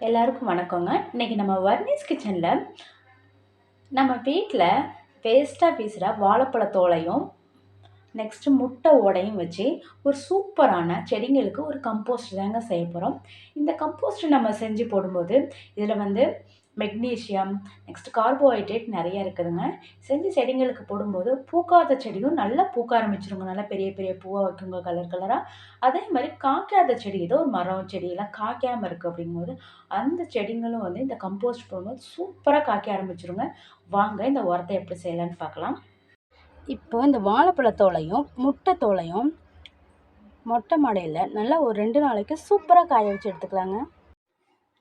எல்லாருக்கும் வணக்கங்க. இன்றைக்கி நம்ம வர்னிஸ் கிச்சனில் நம்ம வீட்டில் வேஸ்ட்டாக வீசுகிற வாழைப்பழத்தோலையும் நெக்ஸ்ட்டு முட்டை ஓடையும் வச்சு ஒரு சூப்பரான செடிங்களுக்கு ஒரு கம்போஸ்ட் தாங்க செய்ய போகிறோம் இந்த கம்போஸ்ட் நம்ம செஞ்சு போடும்போது இதில் வந்து மெக்னீஷியம் நெக்ஸ்ட் கார்போஹைட்ரேட் நிறைய இருக்குதுங்க. செஞ்சு செடிங்களுக்கு போடும்போது பூக்காத செடியும் நல்லா பூக்க ஆரம்பிச்சிருங்க. நல்லா பெரிய பெரிய பூவாக வைக்குங்க கலர் கலராக அதே மாதிரி காய்க்காத செடி ஏதோ ஒரு மரம் செடியெல்லாம் காய்க்காமல் இருக்குது அப்படிங்கும்போது அந்த செடிங்களும் வந்து இந்த கம்போஸ்ட் போடும்போது சூப்பராக காய்க்க ஆரம்பிச்சிருங்க. வாங்க இந்த உரத்தை எப்படி செய்யலான்னு பார்க்கலாம். இப்போ இந்த வாழைப்பழத்தோலையும் முட்டை தோலையும் மொட்டை மாடையில் நல்லா ஒரு ரெண்டு நாளைக்கு சூப்பராக காய வச்சு எடுத்துக்கலாங்க.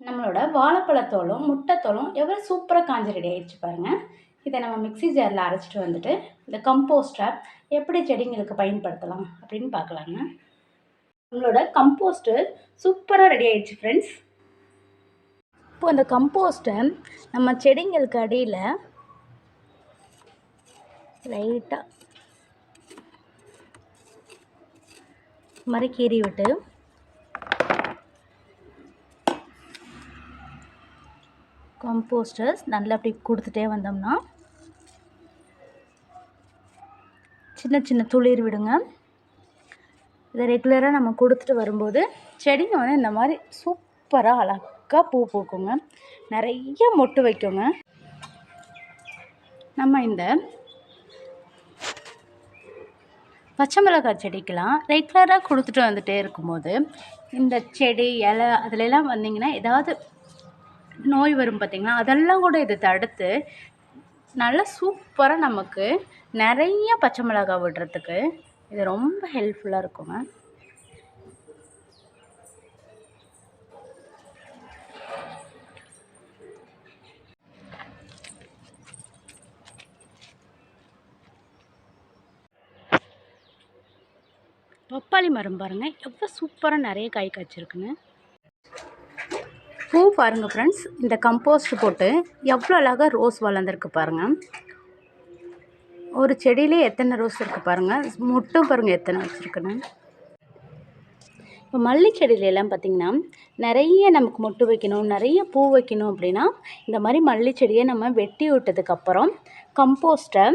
நம்மளோட வாழைப்பழத்தோலும் முட்டைத்தோலும் எவ்வளோ சூப்பராக காஞ்சி ரெடி ஆகிடுச்சு பாருங்கள் இதை நம்ம மிக்ஸி ஜாரில் அரைச்சிட்டு வந்துட்டு இந்த கம்போஸ்ட்டை எப்படி செடிங்களுக்கு பயன்படுத்தலாம் அப்படின்னு பார்க்கலாங்க. நம்மளோட கம்போஸ்ட்டு சூப்பராக ரெடி ஆகிடுச்சு ஃப்ரெண்ட்ஸ் இப்போ அந்த கம்போஸ்ட்டை நம்ம செடிங்களுக்கு அடியில் லைட்டாக மாதிரி கீறி விட்டு கம்போஸ்டர்ஸ் நல்லா அப்படி கொடுத்துட்டே வந்தோம்னா சின்ன சின்ன துளிர் விடுங்க. இதை ரெகுலராக நம்ம கொடுத்துட்டு வரும்போது செடிங்க வந்து இந்த மாதிரி சூப்பராக அழகாக பூ பூக்குங்க. நிறைய மொட்டு வைக்குங்க. நம்ம இந்த பச்சை மிளகாய் செடிக்கெலாம் ரெகுலராக கொடுத்துட்டு வந்துகிட்டே இருக்கும்போது இந்த செடி இலை அதுலெல்லாம் வந்தீங்கன்னா ஏதாவது நோய் வரும் பார்த்திங்களா அதெல்லாம் கூட இது தடுத்து நல்லா சூப்பராக நமக்கு நிறைய பச்சை மிளகாய் விடுறதுக்கு இது ரொம்ப ஹெல்ப்ஃபுல்லாக இருக்குங்க பப்பாளி மரம் பாருங்கள் எவ்வளோ சூப்பராக நிறைய காய் காய்ச்சிருக்குன்னு பூ பாருங்கள் ஃப்ரெண்ட்ஸ் இந்த கம்போஸ்ட் போட்டு எவ்வளோ அழகாக ரோஸ் வளர்ந்துருக்கு பாருங்கள் ஒரு செடியிலே எத்தனை ரோஸ் இருக்குது பாருங்கள் மொட்டும் பாருங்கள் எத்தனை வச்சுருக்குன்னு இப்போ மல்லி செடியிலலாம் பார்த்திங்கன்னா நிறைய நமக்கு மொட்டு வைக்கணும் நிறைய பூ வைக்கணும் அப்படின்னா இந்த மாதிரி மல்லி செடியை நம்ம வெட்டி விட்டதுக்கப்புறம் கம்போஸ்ட்டை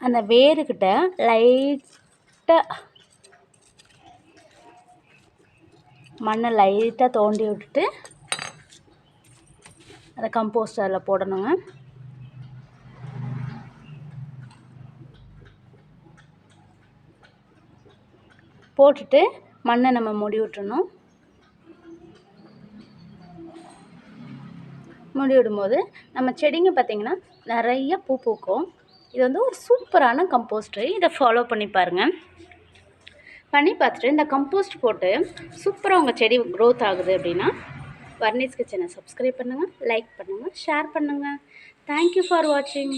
அந்த வேருக்கிட்ட லைட்டாக மண்ணை லைட்டாக தோண்டி விட்டுட்டு அதை கம்போஸ்ட் அதில் போடணுங்க. போட்டுட்டு மண்ணை நம்ம முடி விட்டுறணும். முடி விடும்போது நம்ம செடிங்க பார்த்திங்கன்னா நிறைய பூ பூக்கும். இது வந்து ஒரு சூப்பரான கம்போஸ்ட்டு. இதை ஃபாலோ பண்ணி பாருங்கள் பண்ணி பார்த்துட்டு இந்த கம்போஸ்ட் போட்டு சூப்பராக உங்கள் செடி க்ரோத் ஆகுது அப்படின்னா வர்ணீஸ் கிச்சனை சப்ஸ்கிரைப் பண்ணுங்கள் லைக் பண்ணுங்கள் ஷேர் பண்ணுங்கள் தேங்க்யூ ஃபார் வாட்சிங்